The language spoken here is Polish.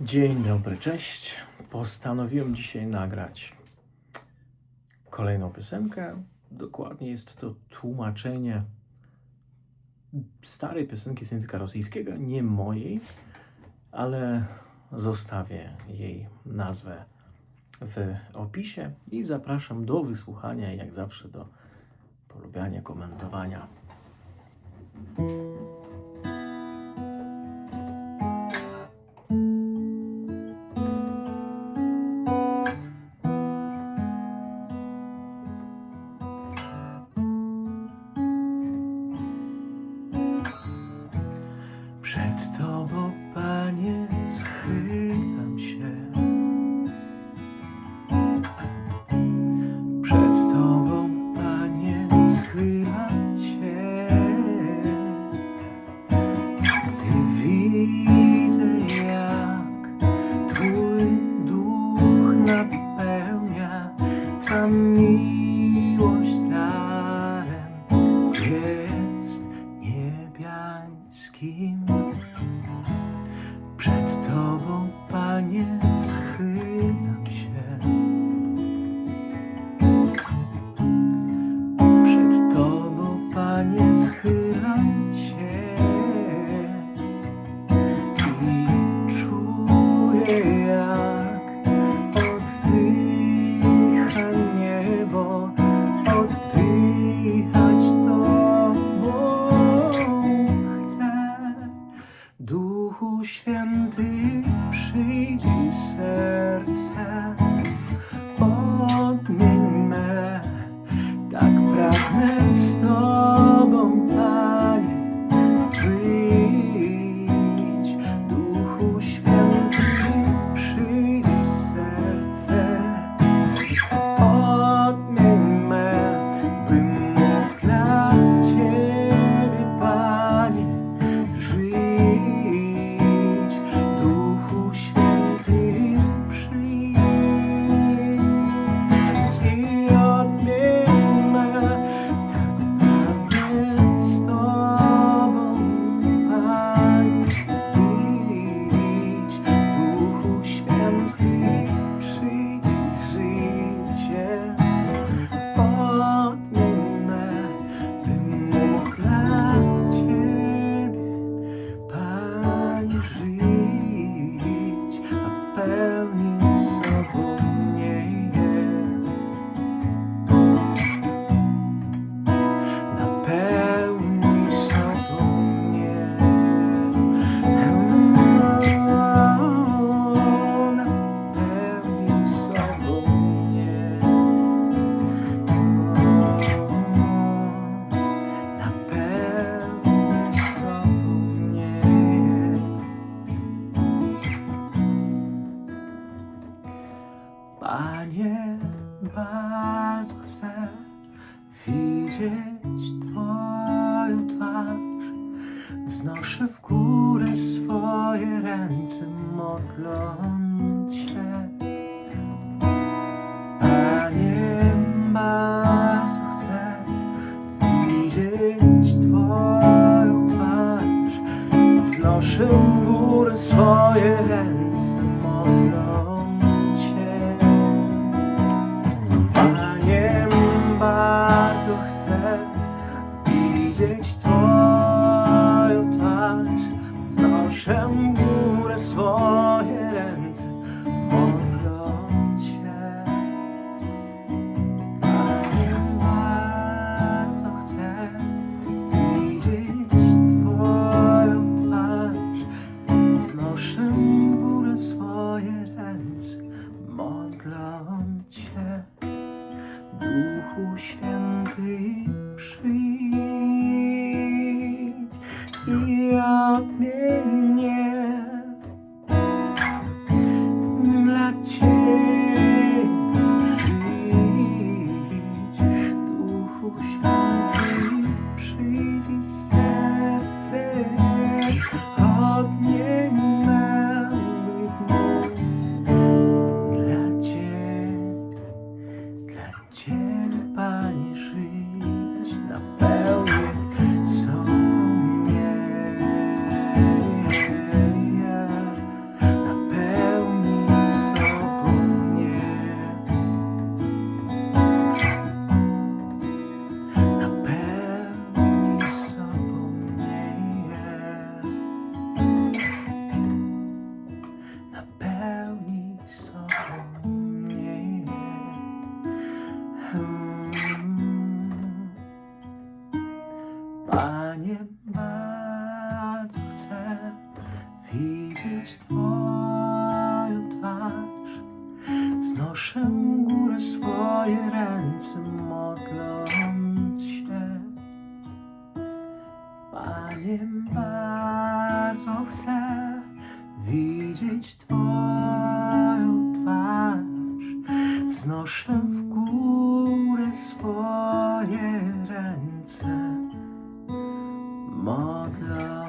Dzień dobry, cześć. Postanowiłem dzisiaj nagrać kolejną piosenkę. Dokładnie jest to tłumaczenie starej piosenki z języka rosyjskiego, nie mojej, ale zostawię jej nazwę w opisie i zapraszam do wysłuchania, jak zawsze do polubiania, komentowania. boş ver. bardzo chcę widzieć Twoją twarz. Wznoszę w górę swoje ręce, modląc. 음 widzieć Twoją twarz. Wznoszę górę swoje ręce, modląc się. Panie, bardzo chcę widzieć Twoją twarz. Wznoszę w górę swoje ręce, modląc